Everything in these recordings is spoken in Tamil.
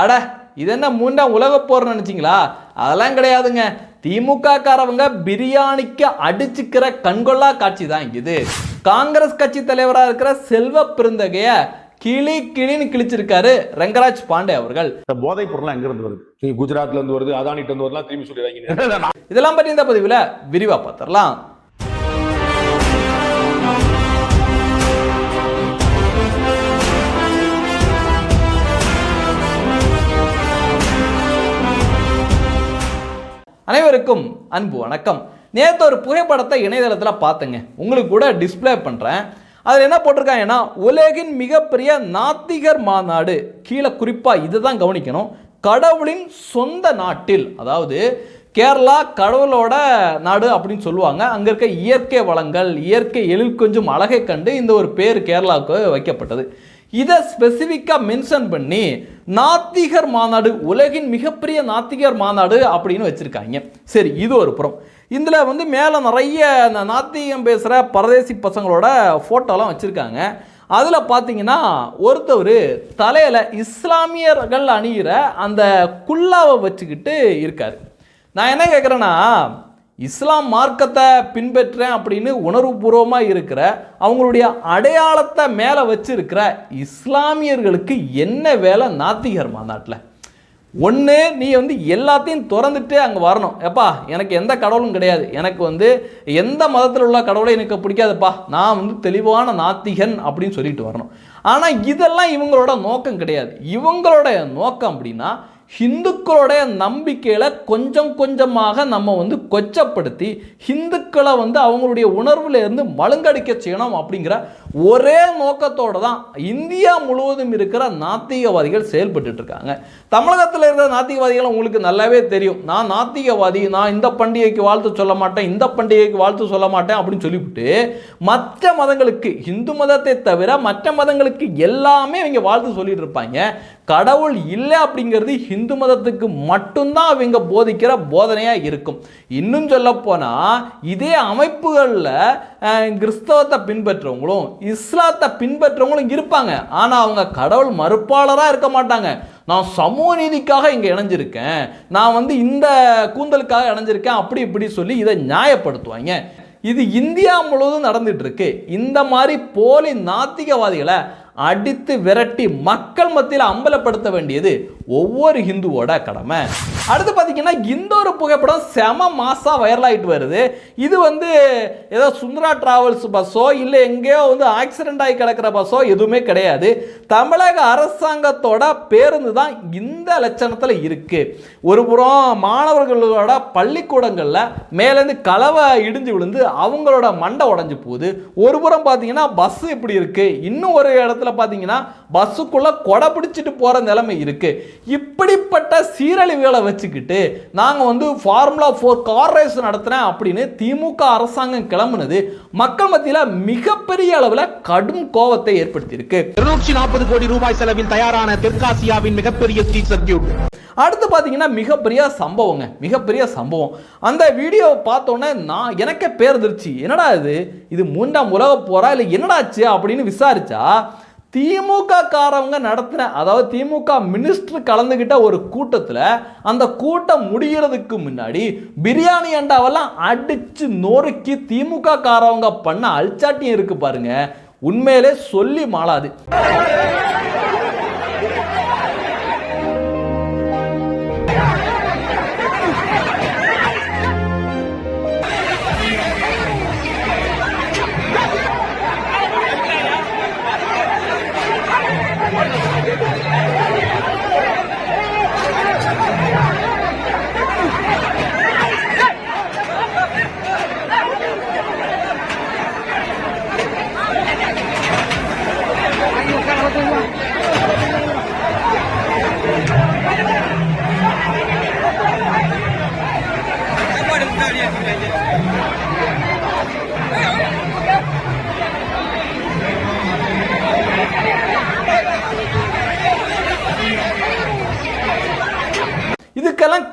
அட இது என்ன மூன்றாம் உலக போர் நினைச்சிங்களா? அதெல்லாம் கிடையாதுங்க. திமுக காரவங்க பிரியாணிக்கு அடிச்சுக்கிற கண்கொள்ளா காட்சி தான் இது. காங்கிரஸ் கட்சி தலைவராக இருக்கிற செல்வ பெருந்தகைய கிளி கிளின்னு கிழிச்சிருக்காரு ரங்கராஜ் பாண்டே அவர்கள். இந்த போதைப் பொருள்லாம் எங்க இருந்து வருது? குஜராத்ல இருந்து வருது அதானிட்ட இருந்து வருதுலாம் திரும்பி சொல்லிடுறாங்க. இதெல்லாம் பற்றி இந்த பதிவில் விரிவாக பார்த்துடலாம் அனைவருக்கும் அன்பு வணக்கம். நேற்று ஒரு புகைப்படத்தை இணையதளத்தில் பார்த்தேங்க. உங்களுக்கு கூட டிஸ்ப்ளே பண்ணுறேன் அதில் என்ன போட்டிருக்காங்கன்னா உலகின் மிகப்பெரிய நாத்திகர் மாநாடு. கீழே குறிப்பாக இதை தான் கவனிக்கணும். கடவுளின் சொந்த நாட்டில் அதாவது கேரளா கடவுளோட நாடு அப்படின்னு சொல்லுவாங்க. அங்கே இருக்க இயற்கை வளங்கள் இயற்கை எழில் கொஞ்சம் அழகை கண்டு இந்த ஒரு பேர் கேரளாவுக்கு வைக்கப்பட்டது. இதை ஸ்பெசிஃபிக்காக மென்ஷன் பண்ணி நாத்திகர் மாநாடு உலகின் மிகப்பெரிய நாத்திகர் மாநாடு அப்படின்னு வச்சுருக்காங்க. சரி இது ஒரு புறம். இதில் வந்து மேலே நிறைய இந்த நாத்திகம் பேசுகிற பரதேசி பசங்களோட ஃபோட்டோலாம் வச்சுருக்காங்க. அதில் பார்த்தீங்கன்னா ஒருத்தவர் தலையில் இஸ்லாமியர்கள் அணிகிற அந்த குல்லாவை வச்சுக்கிட்டு இருக்கார். நான் என்ன கேட்குறேன்னா இஸ்லாம் மார்க்கத்தை பின்பற்றேன் அப்படின்னு உணர்வுபூர்வமாக இருக்கிற அவங்களுடைய அடையாளத்தை மேலே வச்சிருக்கிற இஸ்லாமியர்களுக்கு என்ன வேலை? நாத்திகர் மாநாட்டில். ஒன்று நீ வந்து எல்லாத்தையும் திறந்துட்டு அங்கே வரணும். எப்பா எனக்கு எந்த கடவுளும் கிடையாது. எனக்கு வந்து எந்த மதத்தில் உள்ள கடவுளை எனக்கு பிடிக்காதுப்பா. நான் வந்து தெளிவான நாத்திகன் அப்படின்னு சொல்லிட்டு வரணும். ஆனால் இதெல்லாம் இவங்களோட நோக்கம் கிடையாது. இவங்களோட நோக்கம் அப்படின்னா ஹிந்துக்களுடைய நம்பிக்கையில் கொஞ்சம் கொஞ்சமாக நம்ம வந்து கொச்சப்படுத்தி ஹிந்துக்களை வந்து அவங்களுடைய உணர்வுலேருந்து மழுங்கடிக்க செய்யணும் அப்படிங்கிற ஒரே நோக்கத்தோடு தான் இந்தியா முழுவதும் இருக்கிற நாத்திகவாதிகள் செயல்பட்டு இருக்காங்க. தமிழகத்தில் இருக்கிற நாத்திகவாதிகள் உங்களுக்கு நல்லாவே தெரியும். நான் நாத்திகவாதி நான் இந்த பண்டிகைக்கு வாழ்த்து சொல்ல மாட்டேன் இந்த பண்டிகைக்கு வாழ்த்து சொல்ல மாட்டேன் அப்படின்னு சொல்லிவிட்டு மற்ற மதங்களுக்கு இந்து மதத்தை தவிர மற்ற மதங்களுக்கு எல்லாமே இவங்க வாழ்த்து சொல்லிட்டு இருப்பாங்க. கடவுள் இல்லை அப்படிங்கிறது ஹிந்து இந்து மதத்துக்கு மட்டும்தான் அவங்க போதிக்கிற போதனையாக இருக்கும். இன்னும் சொல்லப்போனால் இதே அமைப்புகளில் கிறிஸ்தவத்தை பின்பற்றவங்களும் இஸ்லாத்தை பின்பற்றவங்களும் இருப்பாங்க. ஆனால் அவங்க கடவுள் மறுப்பாளராக இருக்க மாட்டாங்க. நான் சமூக நீதிக்காக இங்கே இணைஞ்சிருக்கேன். நான் வந்து இந்த கூந்தலுக்காக இணைஞ்சிருக்கேன் அப்படி இப்படி சொல்லி இதை நியாயப்படுத்துவாங்க. இது இந்தியா முழுவதும் நடந்துட்டு இருக்கு. இந்த மாதிரி போலி நாத்திகவாதிகளை அடித்து விரட்டி மக்கள் மத்தியில் அம்பலப்படுத்த வேண்டியது ஒவ்வொரு ஹிந்துவோட கடமை. அடுத்து பார்த்தீங்கன்னா இந்த ஒரு புகைப்படம் செம மாசாக வைரலாகிட்டு வருது. இது வந்து ஏதோ சுந்தரா டிராவல்ஸ் பஸ்ஸோ இல்லை எங்கேயோ வந்து ஆக்சிடென்ட் ஆகி கிடக்கிற பஸ்ஸோ எதுவுமே கிடையாது. தமிழக அரசாங்கத்தோட பேருந்து தான் இந்த லட்சணத்தில் இருக்குது ஒரு புறம் மாணவர்களோட பள்ளிக்கூடங்களில் மேலேருந்து கலவை இடிஞ்சு விழுந்து அவங்களோட மண்டை உடஞ்சி போகுது. ஒரு புறம் பார்த்தீங்கன்னா பஸ் இப்படி இருக்குது இன்னும் ஒரு இடத்துல பார்த்தீங்கன்னா பஸ்ஸுக்குள்ள கொடை பிடிச்சிட்டு போகிற நிலைமை இருக்கு. இப்படிப்பட்ட சீரழிவுகளை வச்சுக்கிட்டு நாங்கள் வந்து ஃபார்முலா ஃபோர் கார் ரேஸ் நடத்துகிறேன் அப்படின்னு திமுக அரசாங்கம் கிளம்புனது மக்கள் மத்தியில் மிகப்பெரிய அளவில் கடும் கோபத்தை ஏற்படுத்தியிருக்கு. இருநூற்றி நாற்பது கோடி ரூபாய் செலவில் தயாரான தெற்காசியாவின் மிகப்பெரிய ஸ்ட்ரீட் சர்க்கியூட் அடுத்து பார்த்தீங்கன்னா மிகப்பெரிய சம்பவங்க மிகப்பெரிய சம்பவம். அந்த வீடியோவை பார்த்தோன்னே நான் எனக்கே பேர்ந்துருச்சு என்னடா இது? இது மூன்றாம் உலக போரா இல்லை என்னடாச்சு அப்படின்னு விசாரிச்சா திமுக காரவங்க நடத்தின அதாவது திமுக மினிஸ்டர் கலந்துக்கிட்ட ஒரு கூட்டத்தில் அந்த கூட்டம் முடிகிறதுக்கு முன்னாடி பிரியாணி அண்டாவெல்லாம் அடித்து நொறுக்கி திமுக காரவங்க பண்ண அல்சாட்டியம் இருக்கு பாருங்க. உண்மையிலே சொல்லி மாளாது.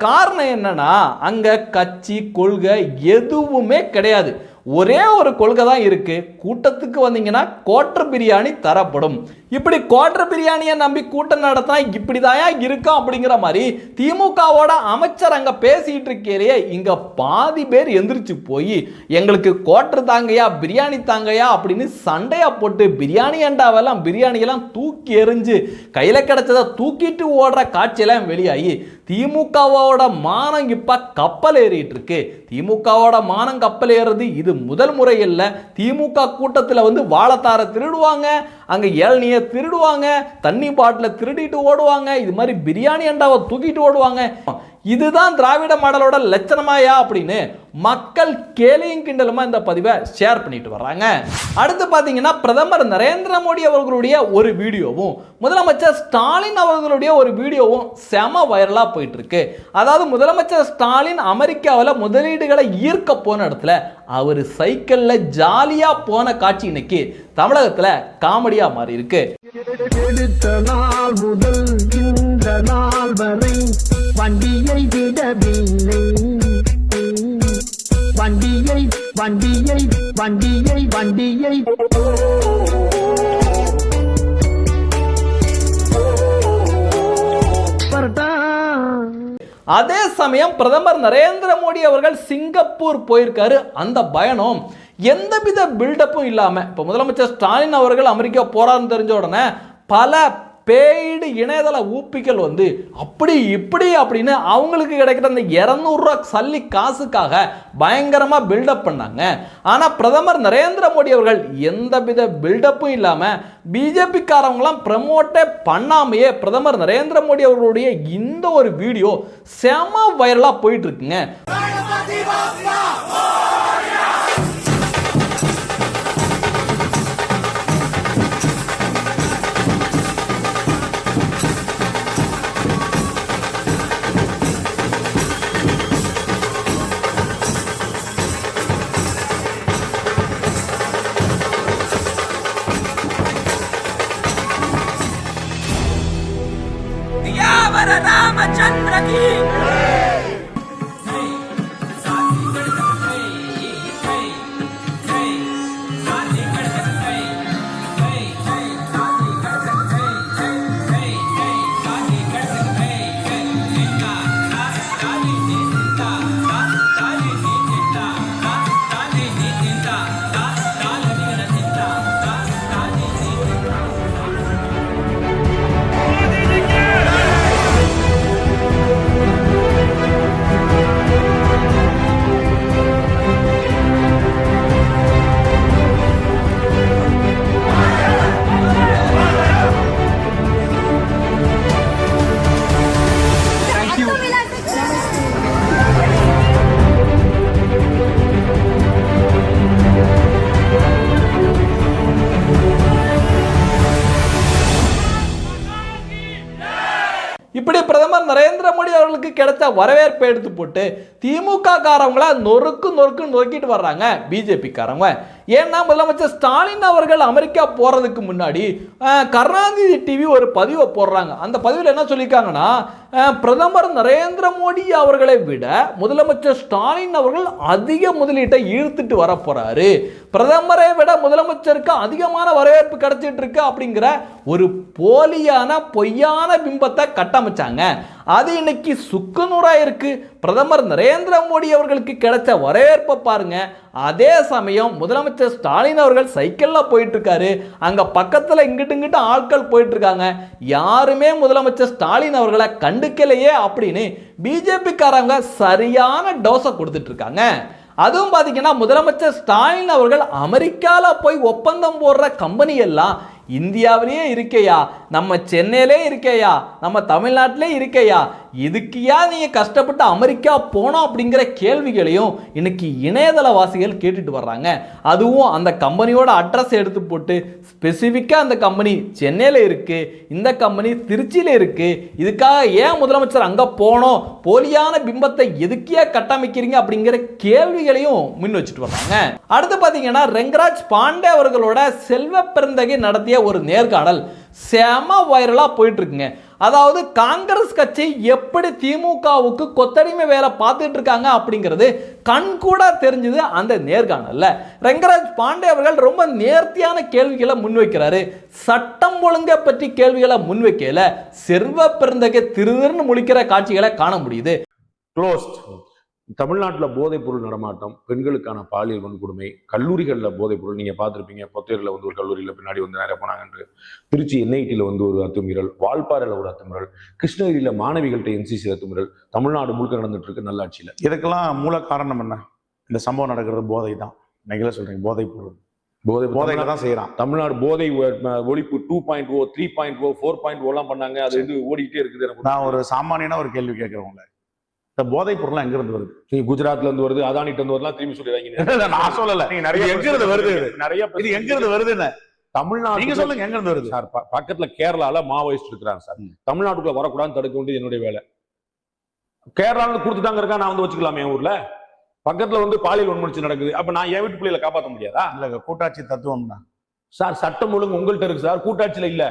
காரணம் என்னன்னா அங்க கட்சி கொள்கை எதுவுமே கிடையாது. ஒரே ஒரு கொள்கை தான் இருக்கு. கூட்டத்துக்கு வந்தீங்கன்னா கோட்டர் பிரியாணி தரப்படும். இப்படி கோட்டர் பிரியாணியை நம்பி கூட்டம் நடத்தினா இப்படிதாயா இருக்கும் அப்படிங்கிற மாதிரி திமுகவோட அமைச்சர் அங்க பேசிட்டு இருக்கேலையே இங்க பாதி பேர் எந்திரிச்சு போய் எங்களுக்கு கோட்டர் தாங்கையா பிரியாணி தாங்கையா அப்படின்னு சண்டையா போட்டு பிரியாணி அண்டாவெல்லாம் பிரியாணியெல்லாம் தூக்கி எறிஞ்சு கையில கிடைச்சதை தூக்கிட்டு ஓடுற காட்சியெல்லாம் வெளியாகி திமுகவோட மானம் இப்போ கப்பல் ஏறிட்டு இருக்கு திமுகவோட மானம் கப்பல் ஏறுறது இது முதல் முறை இல்லை திமுக கூட்டத்தில் வந்து வாழத்தாரை திருடுவாங்க. அங்கே ஏழ்நிய திருடுவாங்க. தண்ணி பாட்டில் திருடிட்டு ஓடுவாங்க. இது மாதிரி பிரியாணி அண்டாவை தூக்கிட்டு ஓடுவாங்க. இதுதான் திராவிட மாடலோட லட்சணமாயா அப்படின்னு மக்கள் கேலியும் கிண்டலுமா இந்த பதிவை ஷேர் பண்ணிட்டு வர்றாங்க. அடுத்து பார்த்தீங்கன்னா பிரதமர் நரேந்திர மோடி அவர்களுடைய ஒரு வீடியோவும் முதலமைச்சர் ஸ்டாலின் அவர்களுடைய ஒரு வீடியோவும் செம வைரலாக போயிட்டு இருக்கு அதாவது முதலமைச்சர் ஸ்டாலின் அமெரிக்காவில் முதலீடுகளை ஈர்க்க போன இடத்துல அவர் சைக்கிளில் ஜாலியாக போன காட்சி இன்னைக்கு தமிழகத்தில் காமெடியாக மாறி இருக்கு முதல் இந்த நாள் வரை வண்டியை விடவில்லை. வண்டியை வண்டியை வண்டியை வண்டியை. அதே சமயம் பிரதமர் நரேந்திர மோடி அவர்கள் சிங்கப்பூர் போயிருக்காரு. அந்த பயணம் எந்தவித பில்டப்பும் இல்லாமல் இப்போ முதலமைச்சர் ஸ்டாலின் அவர்கள் அமெரிக்கா போறாருன்னு தெரிஞ்ச உடனே பல பெய்டு இணையதள ஊப்பிகள் வந்து அப்படி இப்படி அப்படின்னு அவங்களுக்கு கிடைக்கிற அந்த இரநூறுவா சல்லி காசுக்காக பயங்கரமாக பில்டப் பண்ணாங்க. ஆனால் பிரதமர் நரேந்திர மோடி அவர்கள் எந்தவித பில்டப்பும் இல்லாமல் பிஜேபிக்காரவங்களாம் ப்ரமோட்டே பண்ணாமையே பிரதமர் நரேந்திர மோடி அவர்களுடைய இந்த ஒரு வீடியோ செம வைரலாக போயிட்டு கிடைச்ச வரவேற்பை எடுத்து போட்டு திமுக காரவங்கள நொறுக்கு நொறுக்கு நொறுக்கிட்டு வர்றாங்க பிஜேபி காரவங்க ஏன்னா முதலமைச்சர் ஸ்டாலின் அவர்கள் அமெரிக்கா போறதுக்கு முன்னாடி கருணாநிதி டிவி ஒரு பதிவை போடுறாங்க. அந்த பதிவில் என்ன சொல்லியிருக்காங்கன்னா பிரதமர் நரேந்திர மோடி அவர்களை விட முதலமைச்சர் ஸ்டாலின் அவர்கள் அதிக முதலீட்டை ஈர்த்துட்டு வர போறாரு. பிரதமரை விட முதலமைச்சருக்கு அதிகமான வரவேற்பு கிடைச்சிட்டு இருக்கு அப்படிங்கிற ஒரு போலியான பொய்யான பிம்பத்தை கட்டமைச்சாங்க. அது இன்னைக்கு சுக்குநூறா இருக்குது பிரதமர் நரேந்திர மோடி அவர்களுக்கு கிடைச்ச வரவேற்பை பாருங்க. அதே சமயம் முதலமைச்சர் ஸ்டாலின் அவர்கள் சைக்கிளில் போயிட்டு இருக்காரு பக்கத்தில் பக்கத்துல இங்கிட்டு இங்கிட்டு ஆட்கள் போயிட்டு இருக்காங்க யாருமே முதலமைச்சர் ஸ்டாலின் அவர்களை கண்டுக்கலையே அப்படின்னு பிஜேபிக்காரங்க சரியான டோஸை கொடுத்துட்டு இருக்காங்க அதுவும் பார்த்தீங்கன்னா முதலமைச்சர் ஸ்டாலின் அவர்கள் அமெரிக்காவில் போய் ஒப்பந்தம் போடுற கம்பெனி எல்லாம் இந்தியாவிலேயே இருக்கையா? நம்ம சென்னையிலே இருக்கையா? நம்ம தமிழ்நாட்டிலே இருக்கையா? இதுக்குயா நீங்கள் கஷ்டப்பட்டு அமெரிக்கா போனோம் அப்படிங்கிற கேள்விகளையும் இன்னைக்கு இணையதளவாசிகள் கேட்டுட்டு வர்றாங்க. அதுவும் அந்த கம்பெனியோட அட்ரஸ் எடுத்து போட்டு ஸ்பெசிஃபிக்காக அந்த கம்பெனி சென்னையில் இருக்குது இந்த கம்பெனி திருச்சியில் இருக்குது இதுக்காக ஏன் முதலமைச்சர் அங்கே போனோம்? போலியான பிம்பத்தை எதுக்கியா கட்டமைக்கிறீங்க அப்படிங்கிற கேள்விகளையும் முன் வச்சுட்டு வர்றாங்க. அடுத்து பார்த்தீங்கன்னா ரெங்கராஜ் பாண்டே அவர்களோட செல்வ பிறந்தகை நடத்திய ஒரு நேர்காணல். செம வைரலாக போயிட்டு இருக்குங்க. அதாவது காங்கிரஸ் கட்சி எப்படி திமுகவுக்கு கொத்தடிமை வேலை பார்த்துட்டு இருக்காங்க அப்படிங்கிறது கண்கூட தெரிஞ்சது அந்த நேர்காணல்ல. ரெங்கராஜ் பாண்டே அவர்கள் ரொம்ப நேர்த்தியான கேள்விகளை முன்வைக்கிறாரு. சட்டம் ஒழுங்கை பற்றி கேள்விகளை முன்வைக்கல செல்வ பிறந்தகை திருதிருன்னு முழிக்கிற காட்சிகளை காண முடியுது. க்ளோஸ்ட் தமிழ்நாட்டுல போதைப் பொருள் நடமாட்டம் பெண்களுக்கான பாலியல் வன்கொடுமை கல்லூரிகள்ல போதைப் பொருள் நீங்க பார்த்திருப்பீங்க பொத்தேரில் வந்து ஒரு கல்லூரியில பின்னாடி வந்து நிறைய போனாங்கன்று திருச்சி என்ஐடியில் வந்து ஒரு அத்துமீறல் வால்பாறையில் ஒரு அத்துமீறல் கிருஷ்ணகிரியில மாணவிகள்கிட்ட என்சிசி அத்துமீறல் தமிழ்நாடு முழுக்க நடந்துட்டு இருக்கு நல்லாட்சியில. இதுக்கெல்லாம் மூல காரணம் என்ன? இந்த சம்பவம் நடக்கிறது போதை தான். நீங்களே சொல்றீங்க போதை பொருள். போதை போதையில தான் செய்யறான். தமிழ்நாடு போதை ஒழிப்பு two point O three point O four point ஓலாம் பண்ணாங்க அது வந்து ஓடிக்கிட்டே இருக்குது நான் ஒரு சாமானியனா ஒரு கேள்வி கேட்கறவங்கள இந்த போதை பொருள் எங்க இருந்து வருது? நீ குஜராத்ல இருந்து வருது அதானிட்ட இருந்து வரலாம் திரும்பி சொல்லிடுறாங்க. இல்ல, நான் சொல்லல. நீங்க நிறைய எங்க இருந்து வருது இது? நிறைய இது எங்க இருந்து வருதுன்னு? தமிழ்நாடு நீங்க சொல்லுங்க எங்க இருந்து வருது? சார் பக்கத்துல கேரளால மாவோயிஸ்ட் இருக்கிறாங்க சார். தமிழ்நாட்டுக்குள்ள வரக்கூடாதுன்னு தடுக்க வேண்டியது என்னுடைய வேலை. கேரளால கொடுத்துட்டாங்க இருக்கா? நான் வந்து வச்சுக்கலாமே என் ஊர்ல. பக்கத்துல வந்து பாலியல் வன்முறை நடக்குது. அப்ப நான் என் வீட்டு பிள்ளைகளை காப்பாற்ற முடியாதா? இல்ல கூட்டாட்சி தத்துவம் தான் சார் சட்டம் ஒழுங்கு உங்கள்ட்ட இருக்கு சார். கூட்டாட்சியில இல்ல.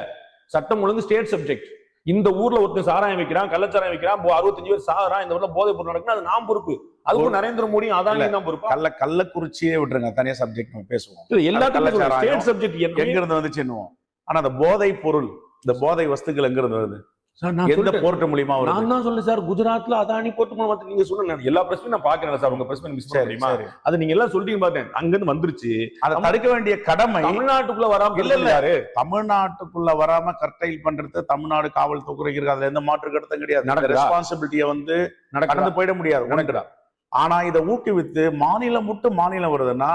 சட்டம் ஒழுங்கு ஸ்டேட் சப்ஜெக்ட் இந்த ஊர்ல ஒருத்தன் சாராயம் வைக்கிறான் கள்ளச்சாராயம் வைக்கிறான் அறுபத்தஞ்சு பேர் சாகுறான் இந்த ஊர்ல போதை பொருள் நடக்குது அது நான் பொறுப்பு. அதுக்கு நரேந்திர மோடி அதானி தான் பொறுப்பு? கள்ள கள்ளக்குறிச்சியே விட்டுருங்க தனியா சப்ஜெக்ட் நம்ம பேசுவோம். எல்லாத்துக்கும் கள்ளச்சாராயம். சப்ஜெக்ட் எங்க இருந்து வந்துச்சுன்னுவோம். ஆனா அந்த போதை பொருள் இந்த போதை வஸ்துக்கள் எங்க இருந்து வருது? எந்த. போர்ட் மூலியமா வருது? நான் தான் சொல்ல சார். குஜராத்ல அதானி போட்டு மூலமா நீங்க சொன்ன எல்லா பிரச்சனையும் நான் பாக்குறேன் சார். உங்க பிரச்சனை மிஸ் சரி அது நீங்க எல்லாம் சொல்லிட்டீங்க பார்த்தேன் அங்க இருந்து வந்துருச்சு. அதை தடுக்க வேண்டிய கடமை தமிழ்நாட்டுக்குள்ள வராம இல்ல, இல்ல. தமிழ்நாட்டுக்குள்ள வராம கர்டைல் பண்றது தமிழ்நாடு காவல்துறை இருக்கு அதுல எந்த மாற்று கருத்தும் கிடையாது. நடக்குதா? ரெஸ்பான்சிபிலிட்டியை வந்து கடந்து போயிட முடியாது. உனக்கு நடக்குதா? ஆனா இதை ஊக்குவித்து மாநிலம் விட்டு மாநிலம் வருதுன்னா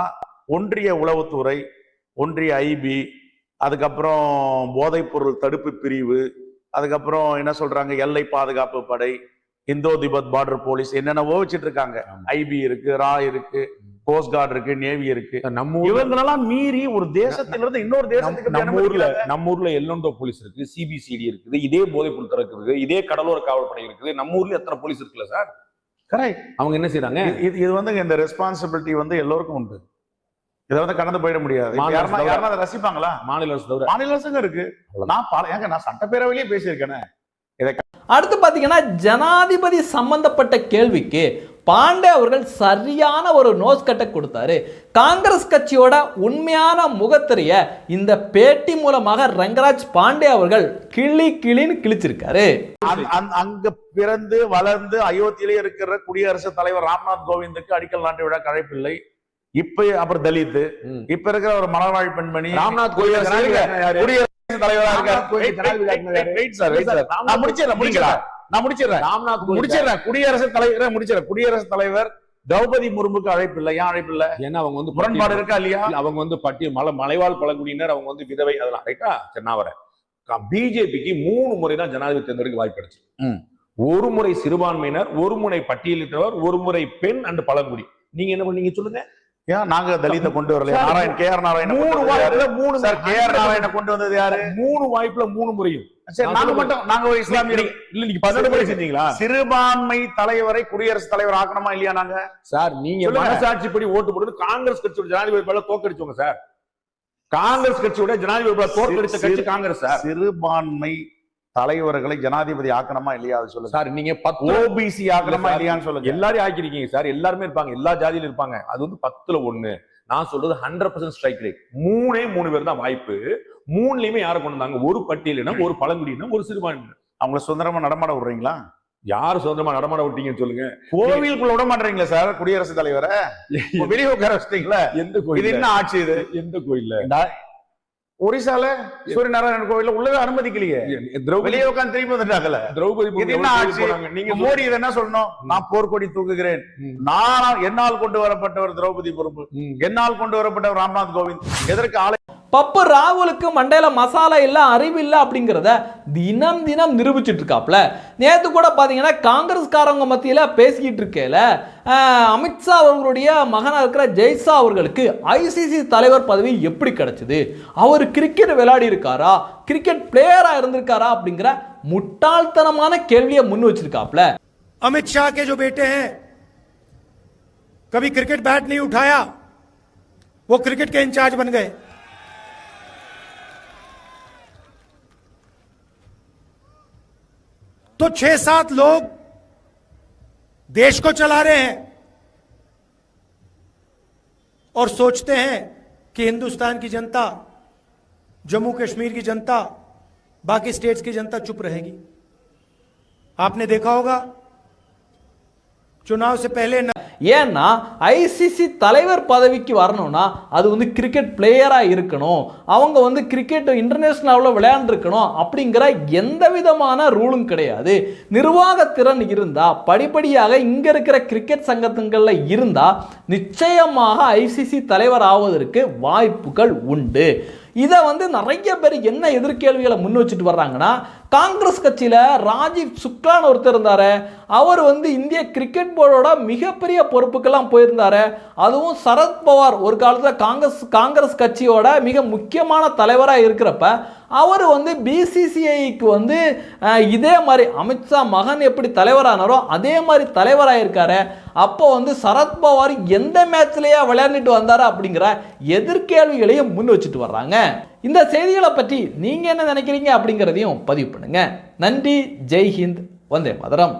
ஒன்றிய உளவுத்துறை ஒன்றிய ஐபி அதுக்கப்புறம் போதைப் பொருள் தடுப்பு பிரிவு அதுக்கப்புறம் என்ன சொல்றாங்க எல்லை பாதுகாப்பு படை இந்தோ திபத் பார்டர் போலீஸ் என்னென்னவோ வச்சுட்டு இருக்காங்க. ஐபி இருக்கு ரா இருக்கு கோஸ்ட் கார்டு இருக்கு நேவி இருக்கு நம்ம இவங்களெல்லாம் மீறி ஒரு தேசத்திலிருந்து இன்னொரு தேசத்துக்கு நம்ம- ஊர்ல. நம்ம ஊர்ல எல்லோண்டோ போலீஸ் இருக்கு சிபிசிடி இருக்குது இதே போதைப் பொருள் இருக்குது இதே கடலோர காவல்படை இருக்குது நம்ம ஊர்ல எத்தனை போலீஸ் இருக்குல்ல சார் Correct. அவங்க என்ன செய்றாங்க இது- இது இது வந்து இந்த ரெஸ்பான்சிபிலிட்டி வந்து எல்லோருக்கும் உண்டு இதை வந்து கடந்து போயிட முடியாது. யாருன்னா யாருன்னா அதை ரசிப்பாங்களா? மாநில அரசு தவிர மாநில அரசுங்க இருக்கு. நான் பல ஏங்க நான் சட்டப்பேரவையிலேயே பேசியிருக்கேனே. அடுத்து பார்த்தீங்கன்னா ஜனாதிபதி சம்பந்தப்பட்ட கேள்விக்கு பாண்டே அவர்கள் சரியான ஒரு நோஸ் கட்டை கொடுத்தாரு. காங்கிரஸ் கட்சியோட உண்மையான முகத்திரைய இந்த பேட்டி மூலமாக ரங்கராஜ் பாண்டே அவர்கள் கிளி கிளின்னு கிழிச்சிருக்காரு. அங்க பிறந்து வளர்ந்து அயோத்தியிலே இருக்கிற குடியரசுத் தலைவர் ராம்நாத் கோவிந்துக்கு அடிக்கல் நாட்டு விழா கழைப்பில்லை. இப்ப அப்புறம் தலித் ம். இப்ப இருக்கிற ஒரு மலர்வாழ் பெண்மணி. ராம்நாத் யாரு? குடியரசுத் தலைவரா இருக்காரு. நான் முடிச்சிடறேன் முடிச்சிடறேன். நான் முடிச்சிடறேன். ராம்நாத் முடிச்சிடறேன். குடியரசுத் தலைவர் முடிச்சிடறேன். குடியரசுத் தலைவர் திரௌபதி முர்முக்கு அழைப்பு இல்லை. ஏன் அழைப்பு இல்லை? ஏன்னா அவங்க வந்து முரண்பாடு இருக்கா இல்லையா? இல்ல, அவங்க வந்து பட்டியல் மலை மலைவாழ் பழங்குடியினர் அவங்க வந்து விதவை அதெல்லாம். ரைட்டா சரி நான் வரேன். பிஜேபிக்கு மூணு முறை தான் ஜனாதிபதி தேர்ந்தெடுக்க வாய்ப்பு கிடைச்சு. ஒரு முறை சிறுபான்மையினர் ஒரு முறை பட்டியலிட்டவர் ஒரு முறை பெண் அண்ட் பழங்குடி. நீங்க என்ன பண்ணீங்க? சொல்லுங்க. ஏன் நாங்க தலித்தை கொண்டு வரல நாராயண் கே ஆர் நாராயண மூணு வாய்ப்புல மூணு சார் கே ஆர் நாராயண கொண்டு வந்தது யாரு? மூணு வாய்ப்புல மூணு முறையும். சரி நாங்க. மட்டும் நாங்க ஒரு இஸ்லாமியர். இல்ல நீங்க பன்னெண்டு முறை செஞ்சீங்களா? சிறுபான்மை தலைவரை குடியரசுத் தலைவர் ஆக்கணுமா இல்லையா நாங்க? சார் நீங்க சொல்லுங்க. மனசாட்சிப்படி ஓட்டு போடுறது காங்கிரஸ் கட்சியோட ஜனாதிபதி வேட்பாளர் தோக்கடிச்சவங்க சார். காங்கிரஸ் கட்சியோட ஜனாதிபதி தோற்கடிச்ச கட்சி காங்கிரஸ் சார். சிறுபான்மை தலைவர்களை ஜனாதிபதி ஆக்கணுமா இல்லையா அது சொல்லுங்க. சார் நீங்க ஓபிசி ஆக்கணுமா. இல்லையான்னு சொல்லுங்க. எல்லாரையும் ஆக்கிருக்கீங்க சார். எல்லாருமே இருப்பாங்க. எல்லா ஜாதியிலும் இருப்பாங்க. அது வந்து பத்துல ஒண்ணு. நான் சொல்றது ஹண்ட்ரட் பர்சன்ட் ஸ்ட்ரைக் ரேட் மூணே மூணு பேர் தான் வாய்ப்பு. மூணுலயுமே யாரை கொண்டு வந்தாங்க? ஒரு பட்டியலினம் ஒரு பழங்குடியினம் ஒரு சிறுபான்மையினர் அவங்கள சுதந்திரமா நடமாட விடுறீங்களா? யார் சுதந்திரமா நடமாட விட்டீங்கன்னு சொல்லுங்க. கோவிலுக்குள்ள விட மாட்டீங்களா சார் குடியரசுத் தலைவரை? வெளியே உட்கார வச்சிட்டீங்களா? எந்த கோயில் என்ன ஆட்சி இது? எந்த கோயில்ல? ஒரிசால சூரியநாராயணன் கோவில்ல உள்ளவே அனுமதிக்கலையே. வெளியே உட்காந்து திரும்பி வந்துட்டாங்கல்ல. திரௌபதி என்ன ஆட்சி நீங்க மோடி இதை என்ன சொல்லணும்? நான் போர்க்கொடி தூக்குகிறேன். நான் என்னால் கொண்டு வரப்பட்டவர் திரௌபதி பொறுப்பு. என்னால் கொண்டு வரப்பட்டவர் ராம்நாத் கோவிந்த். எதற்கு ஆலை பப்பு ராகுலுக்கு மண்டையில மசாலா இல்ல அறிவு இல்ல அப்படிங்கிறத தினம் தினம் நிரூபிச்சிட்டு இருக்காப்ல நேத்து கூட பாத்தீங்கன்னா காங்கிரஸ்காரங்க மத்தியில பேசிக்கிட்டு இருக்கையில ஆஹ், அமித்ஷா அவர்களுடைய மகனா இருக்கிற ஜெய்ஷா அவர்களுக்கு ஐசிசி தலைவர் பதவி எப்படி கிடைச்சது அவர் கிரிக்கெட் விளையாடி இருக்காரா கிரிக்கெட் பிளேயரா இருந்திருக்காரா அப்படிங்கிற முட்டாள்தனமான கேள்வியை முன் வச்சிருக்காப்ல अमित शाह के जो बेटे हैं कभी क्रिकेट बैट नहीं उठाया वो क्रिकेट के इंचार्ज बन गए तो छह सात लोग देश को चला रहे हैं और सोचते हैं कि हिंदुस्तान की जनता, जम्मू कश्मीर की जनता, बाकी स्टेट्स की जनता चुप रहेगी। आपने देखा होगा, चुनाव से पहले न ஏன்னா ஐசிசி தலைவர் பதவிக்கு வரணும்னா அது வந்து கிரிக்கெட் பிளேயராக இருக்கணும். அவங்க வந்து கிரிக்கெட் இன்டர்நேஷனல் லெவலில் விளையாண்டுருக்கணும் அப்படிங்கிற எந்த விதமான ரூலும் கிடையாது. நிர்வாகத்திறன் இருந்தால் படிப்படியாக இங்கே இருக்கிற கிரிக்கெட் சங்கத்துங்களில் இருந்தால் நிச்சயமாக ஐசிசி தலைவர் ஆவதற்கு வாய்ப்புகள் உண்டு. இதை வந்து நிறைய பேர் என்ன எதிர்கேள்விகளை முன் வச்சுட்டு வர்றாங்கன்னா காங்கிரஸ் கட்சியில் ராஜீவ் சுக்லான்னு ஒருத்தர் இருந்தார். அவர் வந்து இந்திய கிரிக்கெட் போர்டோட மிகப்பெரிய பொறுப்புக்கெல்லாம் போயிருந்தார். அதுவும் சரத்பவார் ஒரு காலத்தில் காங்கிரஸ் காங்கிரஸ் கட்சியோட மிக முக்கியமான தலைவராக இருக்கிறப்ப அவர் வந்து பிசிசிஐக்கு வந்து இதே மாதிரி அமித்ஷா மகன் எப்படி தலைவரானாரோ அதே மாதிரி தலைவராக இருக்காரு அப்போ வந்து சரத்பவார் எந்த மேட்ச்லேயே விளையாண்டுட்டு வந்தார் அப்படிங்கிற எதிர்கேள்விகளையும் முன் வச்சுட்டு வர்றாங்க. இந்த செய்திகளை பற்றி நீங்கள் என்ன நினைக்கிறீங்க அப்படிங்கிறதையும் பதிவு பண்ணுங்கள் நன்றி ஜெய்ஹிந்த் வந்தே மதரம்.